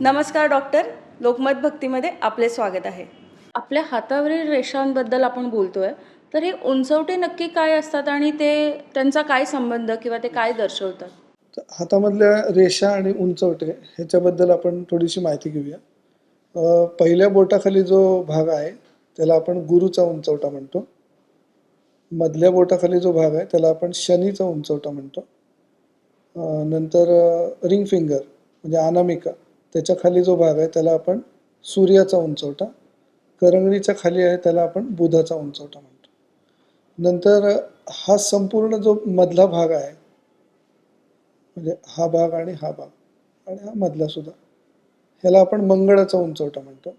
नमस्कार डॉक्टर. लोकमत भक्तीमध्ये आपले स्वागत आहे. आपल्या हातावरील रेषांबद्दल आपण बोलतोय तर हे उंचवटे नक्की काय असतात आणि ते त्यांचा काय संबंध किंवा ते काय दर्शवतात? हातामधल्या रेषा आणि उंचवटे ह्याच्याबद्दल आपण थोडीशी माहिती घेऊया. अ, पहिल्या बोटाखाली जो भाग आहे त्याला आपण गुरुचा उंचवटा म्हणतो. मधल्या बोटाखाली जो भाग आहे त्याला आपण शनीचा उंचवटा म्हणतो. अ, नंतर रिंग फिंगर म्हणजे अनामिका. त्याच्याखाली जो भाग आहे त्याला आपण सूर्याचा उंचवटा करंगणीच्या खाली आहे त्याला आपण बुधाचा उंचवटा म्हणतो. नंतर हा संपूर्ण जो मधला भाग आहे म्हणजे हा भाग आणि हा भाग आणि हा मधला सुद्धा ह्याला आपण मंगळाचा उंचवटा म्हणतो.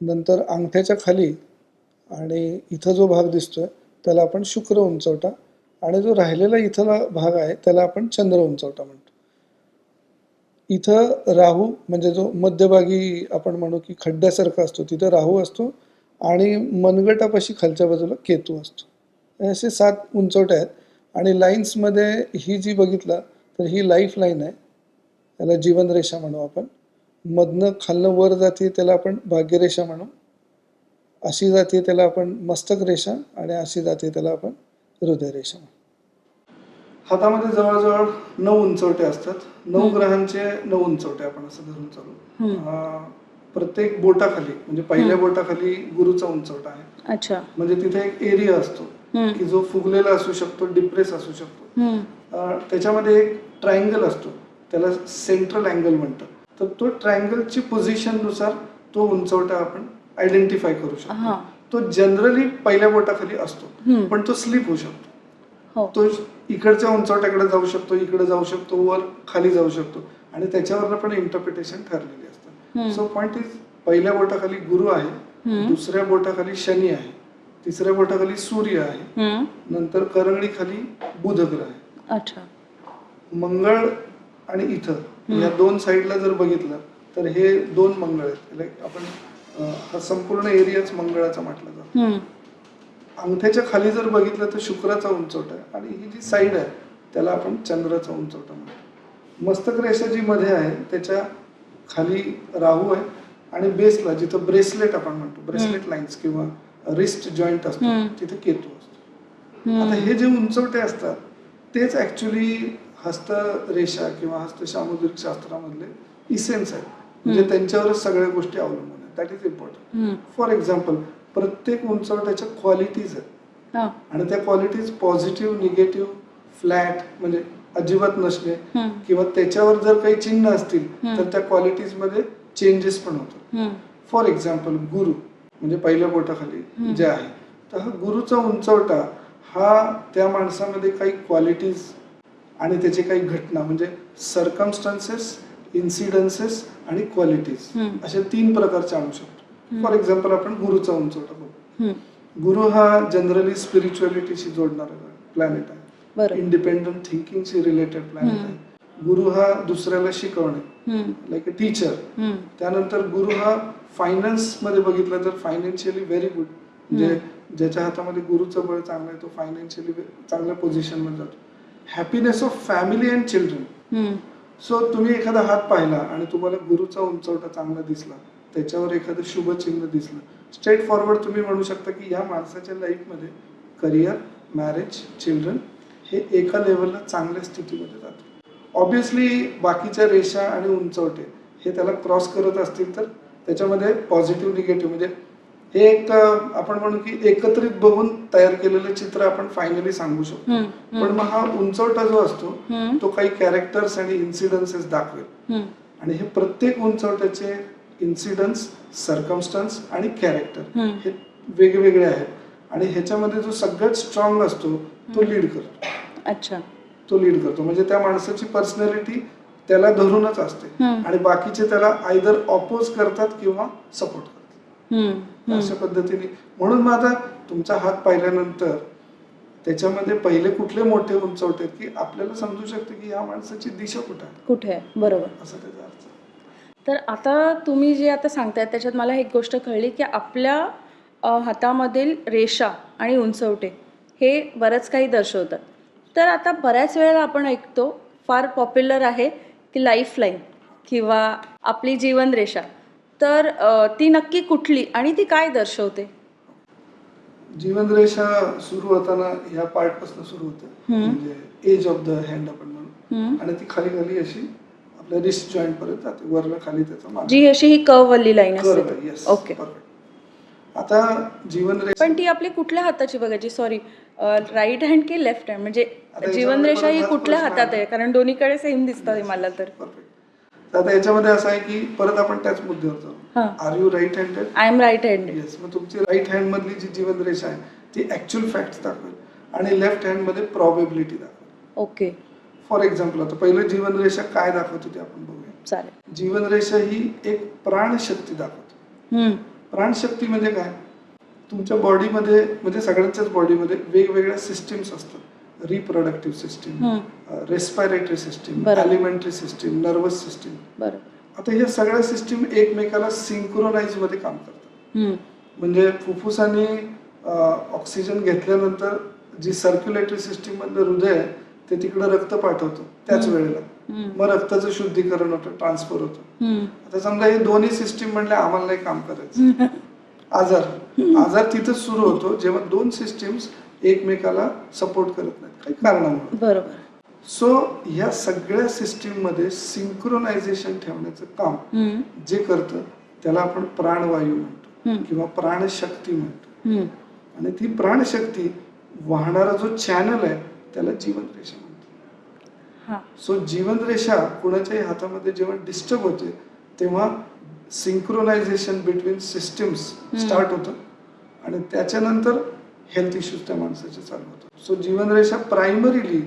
नंतर अंगठ्याच्या खाली आणि इथं जो भाग दिसतोय त्याला आपण शुक्र उंचवटा आणि जो राहिलेला इथला भाग आहे त्याला आपण चंद्र उंचवटा म्हणतो. इथं राहू म्हणजे जो मध्यभागी आपण म्हणू की खड्ड्यासारखा असतो तिथं राहू असतो आणि मनगटापाशी खालच्या बाजूला केतू असतो. असे सात उंचवट्या आहेत. आणि लाईन्समध्ये ही जी बघितलं तर ही लाईफ लाईन आहे. त्याला जीवनरेषा म्हणू आपण. मधनं खालनं वर जाते त्याला आपण भाग्यरेषा म्हणू. अशी जाते त्याला आपण मस्तक रेषा आणि अशी जाते त्याला आपण हृदयरेषा म्हणू. हातामध्ये जवळजवळ नऊ उंचवटे असतात. नऊ ग्रहांचे नऊ उंचवटे आपण असं धरून चालू. प्रत्येक बोटाखाली म्हणजे पहिल्या बोटाखाली गुरुचा उंचवटा आहे. अच्छा. म्हणजे तिथे एक एरिया असतो. की जो फुगलेला असू शकतो डिप्रेस असू शकतो. त्याच्यामध्ये एक ट्रायंगल असतो त्याला सेंट्रल अँगल म्हणतात. तर तो ट्रायंगलची पोझिशननुसार तो उंचवटा आपण आयडेंटिफाय करू शकतो. तो जनरली पहिल्या बोटाखाली असतो. पण तो स्लिप होऊ शकतो. हो. तो इकडच्या उंचवट्याकडे जाऊ शकतो इकडे जाऊ शकतो वर खाली जाऊ शकतो आणि त्याच्यावर पण इंटरप्रिटेशन ठरलेली असतात. सो पॉइंट इज पहिल्या बोटाखाली गुरु आहे. दुसऱ्या बोटाखाली शनी आहे तिसऱ्या बोटाखाली सूर्य आहे. नंतर करंगडी खाली बुध ग्रह आहे अच्छा मंगळ आणि इथं या दोन साईडला जर बघितलं तर हे दोन मंगळ आहेत Like आपण हा संपूर्ण एरियाच मंगळाचा म्हटला जातो. अंगठ्याच्या खाली जर बघितलं तर शुक्राचा उंचवटा आहे. आणि ही जी साईड आहे त्याला आपण चंद्राचा उंचवटा म्हणतो. मस्तक रेषा जी मध्ये आहे त्याच्याखाली राहू आहे. आणि बेसला जिथं ब्रेसलेट आपण म्हणतो ब्रेसलेट लाईन्स किंवा रिस्ट जॉईंट असतो. तिथे केतू असतो. आता हे जे उंचवटे असतात तेच ऍक्च्युली हस्तरेषा किंवा हस्त सामुद्रिक शास्त्रामधले इसेन्स आहेत. म्हणजे त्यांच्यावरच सगळ्या गोष्टी अवलंबून आहेत. That is important. For example प्रत्येक उंचवट्याच्या क्वालिटीज आहेत. आणि त्या क्वालिटीज पॉझिटिव्ह निगेटिव्ह फ्लॅट म्हणजे अजिबात नसणे. किंवा त्याच्यावर जर काही चिन्ह असतील. तर त्या क्वालिटीजमध्ये चेंजेस पण हम्म. फॉर एक्झाम्पल गुरु म्हणजे पहिल्या बोटाखाली जे आहे तर हा गुरुचा उंचवटा हा त्या माणसामध्ये काही क्वालिटीज आणि त्याची काही घटना म्हणजे सरकमस्टन्सेस इन्सिडन्सेस आणि क्वालिटीज. असे तीन प्रकारचे आणू शकतो फॉर एक्झाम्पल आपण गुरुचा उंचवटा बघू. गुरु हा जनरली स्पिरिच्युअलिटीशी जोडणारा प्लॅनेट आहे. इंडिपेंडंट थिंकिंगशी रिलेटेड प्लॅनेट. आहे. गुरु हा दुसऱ्याला शिकवणे. Like a teacher. त्यानंतर गुरु हा फायनान्समध्ये बघितलं तर फायनान्शियली व्हेरी गुड म्हणजे ज्याच्या हातामध्ये गुरुचं बळ चांगलं आहे तो फायनान्शियली चांगल्या पोझिशनमध्ये जातो happiness of family and children. So तुम्ही एखादा हात पाहिला आणि तुम्हाला गुरुचा उंचवटा चांगला दिसला. त्याच्यावर एखादं शुभ चिन्ह दिसलं स्ट्रेट फॉरवर्ड तुम्ही म्हणू शकता की या माणसाच्या लाईफमध्ये करिअर मॅरेज चिल्ड्रन हे एका लेवलला चांगल्या स्थितीमध्ये जातं ऑब्विसली बाकीच्या रेषा आणि उंचवटे हे त्याला क्रॉस करत असतील तर त्याच्यामध्ये पॉझिटिव्ह निगेटिव्ह म्हणजे हे एक आपण म्हणू की एकत्रित बघून तयार केलेलं चित्र आपण फायनली सांगू शकतो. पण मग हा उंचवटा जो असतो. तो काही कॅरेक्टर्स आणि इन्सिडन्सेस दाखवेल. आणि हे प्रत्येक उंचवट्याचे इन्सिडन्स सरकमस्टन्स आणि कॅरेक्टर. हे वेगवेगळे आहेत. आणि ह्याच्यामध्ये जो सगळ्यात स्ट्रॉंग असतो तो लीड करतो. अच्छा. तो लीड करतो. म्हणजे त्या माणसाची पर्सनॅलिटी त्याला धरूनच असते. आणि बाकीचे त्याला आयदर ऑपोज करतात किंवा सपोर्ट करतात. अशा पद्धतीने. म्हणून आता तुमचा हात पाहिल्यानंतर त्याच्यामध्ये पहिले कुठले मोठे उंचवटे आहेत की आपल्याला समजू शकते की या माणसाची दिशा कुठे आहे? कुठे आहे? बरोबर. असं त्याचा तर आता तुम्ही जे आता सांगताय त्याच्यात मला एक गोष्ट कळली की आपल्या हातामधील रेषा आणि उंचवटे हे बरंच काही दर्शवतात. तर आता बऱ्याच वेळेला आपण ऐकतो फार पॉप्युलर आहे की लाईफ लाईन किंवा आपली जीवनरेषा. तर ती नक्की कुठली आणि ती काय दर्शवते? जीवनरेषा सुरू होताना ह्या पार्टपासून सुरू होते. म्हणजे एज ऑफ द हँड आपण म्हणू. आणि ती खाली खाली अशी आपल्या रिस्ट जॉईंट पर्यंत जाते वरनं खाली त्याचा मार्ग जी अशी ही लाईन Curve आहे, असते yes, ओके perfect. आता जीवनरेषा पण ती आपली कुठल्या हाताची बघायची? सॉरी राईट हँड की लेफ्ट हँड म्हणजे याच्यामध्ये जीवनरेषा ही हाच कुठल्या प्रश्न हातात आहे. कारण दोन्हीकडे सेम दिसतात मला तर. परफेक्ट आता याच्यामध्ये असं आहे की परत आपण त्याच मुद्द्यावर जाऊ. हां. Are you right handed I am right hand yes मग तुमची राईट हँड मधली जी जीवनरेषा आहे ती ऍक्च्युअल फॅक्ट दाखवेल. आणि लेफ्ट हँडमध्ये प्रॉबेबिलिटी दाखवेल. ओके फॉर एक्झाम्पल आता पहिलं जीवनरेषा काय दाखवते ते आपण बघूया. चालेल. जीवनरेषा ही एक प्राणशक्ती दाखवते. प्राणशक्ती म्हणजे काय? तुमच्या बॉडीमध्ये म्हणजे सगळ्यांच्याच बॉडीमध्ये वेगवेगळ्या सिस्टीम्स असतात. Reproductive system hmm, respiratory system. Elementary system nervous system. आता ह्या सगळ्या सिस्टीम एकमेकाला सिंक्रोनाइजमध्ये काम करतात. म्हणजे फुफ्फुसाने ऑक्सिजन घेतल्यानंतर जी सर्क्युलेटरी सिस्टीम मधलं हृदय ते तिकडे रक्त पाठवतं त्याच वेळेला. मग रक्ताचं शुद्धीकरण होतं ट्रान्सफर होतं. आता समजा हे दोन्ही सिस्टीम म्हणले आम्हाला नाही काम करायचं. आजार. आजार तिथंच सुरू होतो जेव्हा दोन सिस्टीम्स एकमेकाला सपोर्ट करत नाहीत काही कारणामुळे. बरोबर. सो ह्या सगळ्या सिस्टीममध्ये सिंक्रोनायझेशन ठेवण्याचं काम जे करतं त्याला आपण प्राणवायू म्हणतो किंवा प्राणशक्ती म्हणतो. आणि ती प्राणशक्ती वाहणारा जो चॅनल आहे त्याला जीवनरेषा म्हणतो हा. सो जीवनरेषा कुणाच्याही हातामध्ये जेव्हा डिस्टर्ब होते तेव्हा सिंक्रोनायझेशन बिटवीन सिस्टीम्स स्टार्ट होतं आणि त्याच्यानंतर हेल्थ इश्यूज त्या माणसाचे चालू होतात. सो जीवनरेषा प्रायमरीली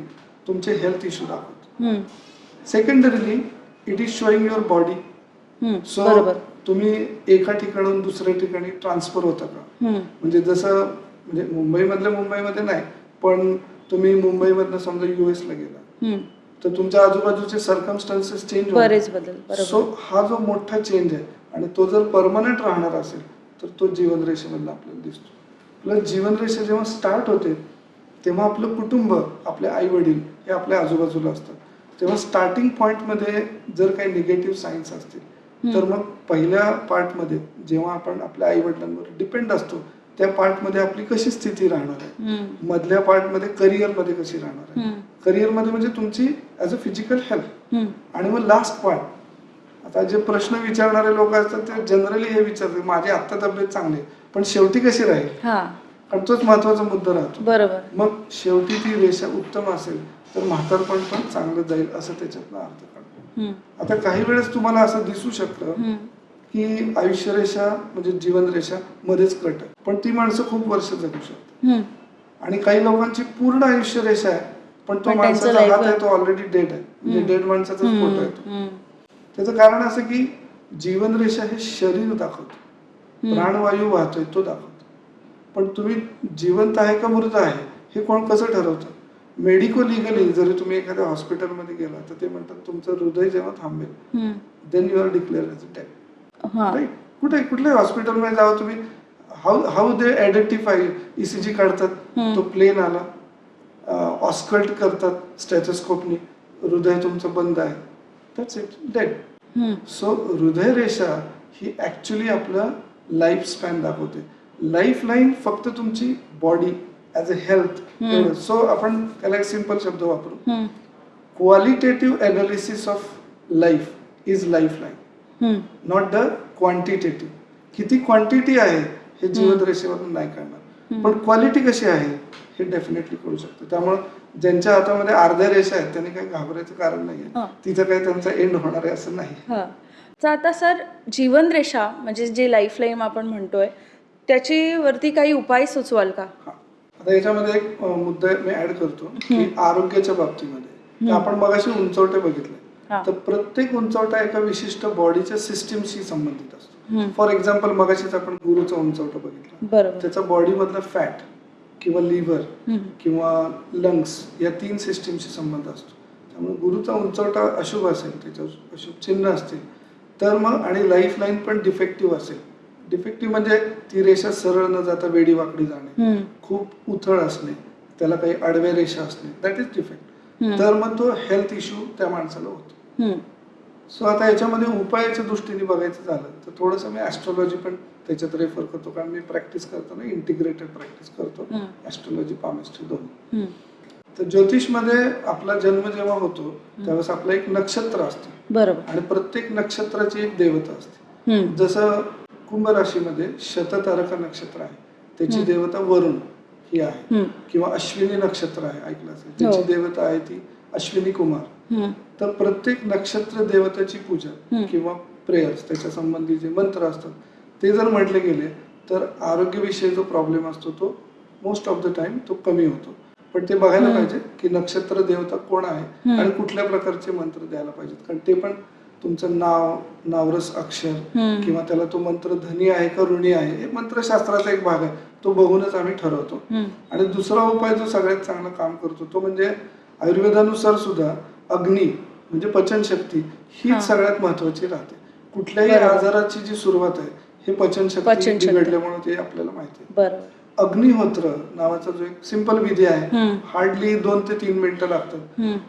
तुमचे हेल्थ इश्यू दाखवतो secondarily it is showing your body so तुम्ही एका ठिकाणाहून दुसऱ्या ठिकाणी ट्रान्सफर होता का? म्हणजे जसं म्हणजे मुंबईमधल्या मुंबईमध्ये नाही पण तुम्ही मुंबईमधनं समजा US ला गेला तर तुमच्या आजूबाजूचे सर्कमस्टान्सेस चेंज बरेच बदल सो हा जो मोठा चेंज आहे आणि तो जर परमनंट राहणार असेल तर तो जीवनरेषेमधला आपल्याला दिसतो. प्लस जीवनरेषा जेव्हा स्टार्ट होते तेव्हा आपलं कुटुंब आपले आई वडील हे आपल्या आजूबाजूला असतात. तेव्हा स्टार्टिंग पॉइंटमध्ये जर काही निगेटिव्ह सायन्स असतील तर मग पहिल्या पार्टमध्ये जेव्हा आपण आपल्या आई वडिलांवर डिपेंड असतो त्या पार्टमध्ये आपली कशी स्थिती राहणार आहे? मधल्या पार्टमध्ये करिअरमध्ये कशी राहणार आहे? करिअरमध्ये म्हणजे तुमची ॲज अ फिजिकल हेल्थ आणि मग लास्ट पार्ट आता जे प्रश्न विचारणारे लोक असतात ते जनरली हे विचारतात माझी आत्ता तब्येत चांगली आहे पण शेवटी कशी राहील? कारण तोच महत्त्वाचा मुद्दा राहतो. बरोबर. मग शेवटी ती रेषा उत्तम असेल तर म्हातारपण पण चांगलं जाईल असं त्याच्यातनं अर्थ काढतो. आता काही वेळेस तुम्हाला असं दिसू शकतं हम्म, की आयुष्यरेषा म्हणजे जीवनरेषा मध्येच कट पण ती माणसं खूप वर्ष जगू शकतात. आणि काही लोकांची पूर्ण आयुष्य रेषा आहे पण तो माणसाचा हात आहे तो ऑलरेडी डेड आहे. म्हणजे. डेड माणसाचाच फोटो आहे त्याचं कारण असं की जीवनरेषा हे शरीर दाखवतो. प्राणवायू वाहतोय तो दाखवतो. पण तुम्ही जिवंत आहे का मृत आहे हे कोण कसं ठरवतं? मेडिको लिगली जरी तुम्ही एखाद्या हॉस्पिटलमध्ये गेला तर ते म्हणतात तुमचं हृदय जेव्हा थांबेल then you are declared as dead हा. राईट कुठे कुठल्याही हॉस्पिटलमध्ये जावं तुम्ही. How how they identify ECG काढतात. तो प्लेन आला. ऑस्कल्ट करतात स्टॅथोस्कोपनी हृदय तुमचं बंद आहे. दॅट्स इट डेड सो हृदय रेषा ही ऍक्च्युली आपलं लाईफ स्पॅन दाखवते. लाईफ लाईन फक्त तुमची body as a health. So आपण त्याला एक सिंपल शब्द वापरू. Qualitative analysis of life is life line not the quantitative किती क्वांटिटी आहे हे जीवन रेषेवरून नाही कळणार पण क्वालिटी कशी आहे हे डेफिनेटली कळू शकतं. त्यामुळं ज्यांच्या हातामध्ये अर्ध्या रेषा आहेत त्यांनी काही घाबरायचं कारण. नाहीये तिथं काही त्यांचा एंड होणार आहे असं नाही. हा. तर आता सर जीवनरेषा म्हणजे जे लाईफ लाईन आपण म्हणतोय त्याची वरती काही उपाय सुचवाल का. आता याच्यामध्ये एक मुद्दा मी ऍड करतो की आरोग्याच्या बाबतीमध्ये. आपण मगाशी उंचवटे बघितले. तर प्रत्येक उंचवटा एका विशिष्ट बॉडीच्या सिस्टीमशी संबंधित असतो. फॉर एक्झाम्पल मगाशीच आपण गुरुचा उंचवटा बघितला. त्याचा बॉडीमधला फॅट किंवा लिव्हर किंवा लंग्स या तीन सिस्टीमशी संबंध असतो. त्यामुळे गुरुचा उंचवटा अशुभ असेल त्याच्यावर अशुभ चिन्ह असतील तर मग आणि लाईफ लाईन पण डिफेक्टिव्ह असेल. डिफेक्टिव्ह म्हणजे ती रेषा सरळ न जाता वेडी वाकडी जाणे खूप उथळ असणे त्याला काही आडव्या रेषा असणे दॅट इज डिफेक्ट तर मग तो हेल्थ इश्यू त्या माणसाला होतो. सो आता याच्यामध्ये उपायाच्या दृष्टीने बघायचं झालं तर थोडंसं मी ॲस्ट्रॉलॉजी पण त्याच्यात रेफर करतो कारण मी प्रॅक्टिस करतो ना इंटिग्रेटेड प्रॅक्टिस करतो. ॲस्ट्रॉलॉजी पामिस्ट्री दोन्ही हम्म. तर ज्योतिषमध्ये आपला जन्म जेव्हा होतो त्यावेळेस आपलं एक नक्षत्र असतं बरोबर आणि प्रत्येक नक्षत्राची एक देवता असते. जसं कुंभ राशीमध्ये शततारक नक्षत्र आहे त्याची. देवता वरुण ही आहे. किंवा अश्विनी नक्षत्र आहे ऐकलं असेल त्याची हो. देवता आहे ती अश्विनी कुमार. तर प्रत्येक नक्षत्र देवतेची पूजा. किंवा प्रेयर्स त्याच्या संबंधी जे मंत्र असतात ते जर म्हटले गेले तर आरोग्यविषयी जो प्रॉब्लेम असतो तो मोस्ट ऑफ द टाइम तो कमी होतो पण ते बघायला. पाहिजे की नक्षत्र देवता कोण आहे. आणि कुठल्या प्रकारचे मंत्र द्यायला पाहिजेत कारण ते पण तुमचं नाव नावरस अक्षर. किंवा त्याला तो मंत्र धनी आहे का ऋणी आहे हे मंत्रशास्त्राचा एक भाग आहे तो बघूनच आम्ही ठरवतो. आणि दुसरा उपाय जो सगळ्यात चांगलं काम करतो तो म्हणजे आयुर्वेदानुसार सुद्धा अग्नी म्हणजे पचनशक्ती हा. हीच सगळ्यात महत्वाची राहते कुठल्याही. आजाराची जी सुरुवात आहे हे पचनशक्ती. बिघडल्यामुळे ते आपल्याला माहिती आहे अग्निहोत्र नावाचा जो एक सिंपल विधी आहे. हार्डली दोन ते तीन मिनिटं लागतात.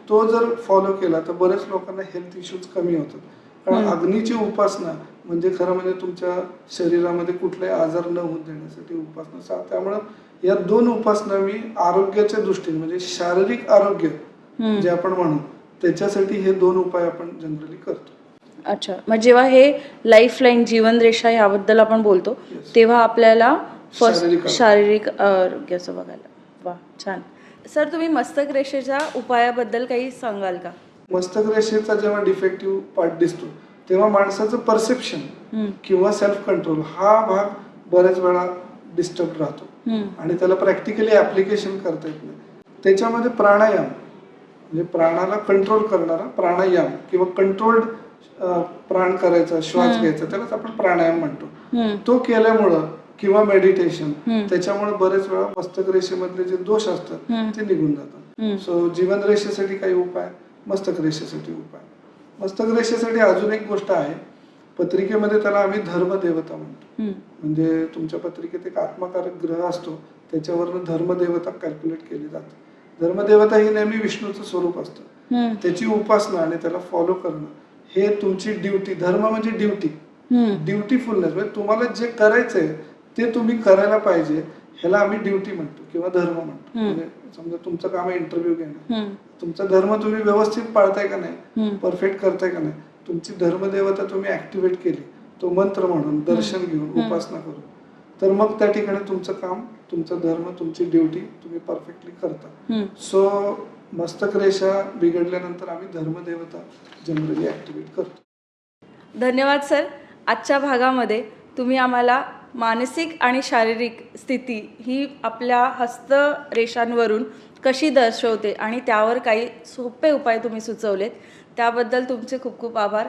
तो जर फॉलो केला तर बऱ्याच लोकांना हेल्थ इश्यूज कमी होतात कारण. अग्नीची उपासना म्हणजे खरं म्हणजे तुमच्या शरीरामध्ये कुठलाही आजार न होऊ देण्यासाठी उपासना त्यामुळं या दोन उपासना मी आरोग्याच्या दृष्टीने म्हणजे शारीरिक आरोग्य. जे आपण म्हणू त्याच्यासाठी हे दोन उपाय आपण जनरली करतो अच्छा मग जेव्हा हे लाईफ लाईन जीवनरेषा याबद्दल आपण बोलतो Yes. तेव्हा आपल्याला फर्स्ट शारीरिक आरोग्य. शारीरिक आरोग्याचं बघायला वा छान सर तुम्ही मस्तक रेषेच्या उपायाबद्दल काही सांगाल का मस्तक रेषेचा जेव्हा डिफेक्टिव्ह पार्ट दिसतो तेव्हा माणसाचं परसेप्शन हम्म. किंवा सेल्फ कंट्रोल हा भाग बऱ्याच वेळा डिस्टर्ब राहतो हम्म. आणि त्याला प्रॅक्टिकली ऍप्लिकेशन करता येत नाही त्याच्यामध्ये प्राणायाम म्हणजे प्राणाला कंट्रोल करणारा प्राणायाम किंवा कंट्रोल्ड प्राण करायचा श्वास. घ्यायचा त्यालाच आपण प्राणायाम म्हणतो. तो केल्यामुळं किंवा मेडिटेशन. त्याच्यामुळे बरेच वेळा मस्तक रेषेमधले जे दोष असतात. ते निघून जातात. सो जीवन रेषेसाठी काही उपाय मस्तक रेषेसाठी उपाय मस्तक रेषेसाठी अजून एक गोष्ट आहे पत्रिकेमध्ये त्याला आम्ही धर्मदेवता म्हणतो. म्हणजे तुमच्या पत्रिकेत एक आत्मकारक ग्रह असतो त्याच्यावरनं धर्मदेवता कॅल्क्युलेट केली जाते धर्मदेवता ही नेहमी विष्णूचं स्वरूप असतं. त्याची उपासना आणि त्याला फॉलो करणं हे तुमची ड्युटी धर्म म्हणजे ड्युटी. ड्युटीफुलनेस म्हणजे तुम्हाला जे करायचंय ते तुम्ही करायला पाहिजे ह्याला आम्ही ड्युटी म्हणतो किंवा धर्म म्हणतो. म्हणजे समजा तुमचं काम आहे इंटरव्ह्यू घेणं. तुमचा धर्म तुम्ही व्यवस्थित पाळताय का नाही. परफेक्ट करताय का नाही तुमची धर्मदेवता तुम्ही ऍक्टिव्हेट केली तो मंत्र म्हणून दर्शन घेऊन. उपासना करून तर मग त्या ठिकाणी तुमचं काम तुमचा धर्म तुमची ड्युटी तुम्ही परफेक्टली करता. सो मस्तक रेषा बिघडल्यानंतर आम्ही धर्मदेवता जनरली ऍक्टिव्हेट करतो. धन्यवाद सर. आजच्या भागामध्ये तुम्ही आम्हाला मानसिक आणि शारीरिक स्थिती ही आपल्या हस्तरेषांवरून कशी दर्शवते आणि त्यावर काही सोपे उपाय तुम्ही सुचवलेत त्याबद्दल तुमचे खूप खूप आभार.